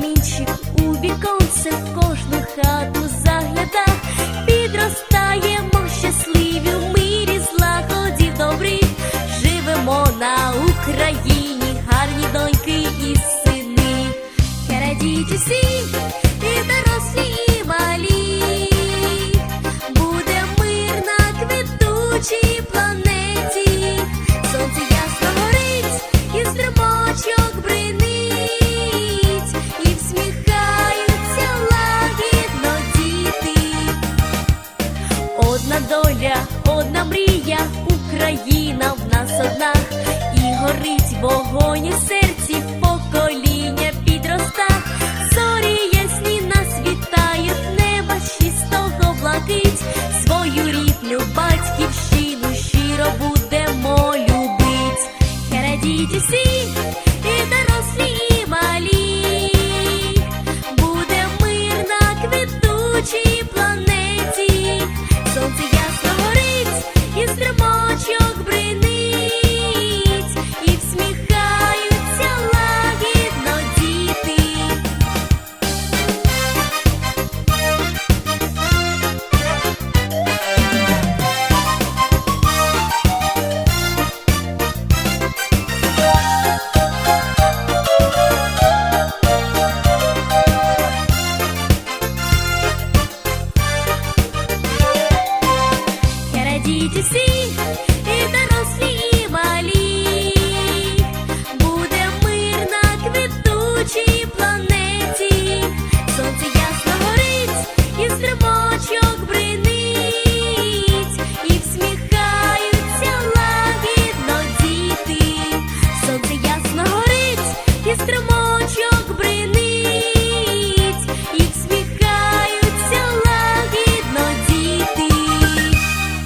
камінчик у віконце в кожну хату загляда, підростаємо щасливі в мирі, злагоді добрі, живемо на Україні. Воля, одна мрія, Україна в нас одна, і горить вогонь у серці, покоління підроста, зорі ясні нас вітають, неба чистого блакить, see.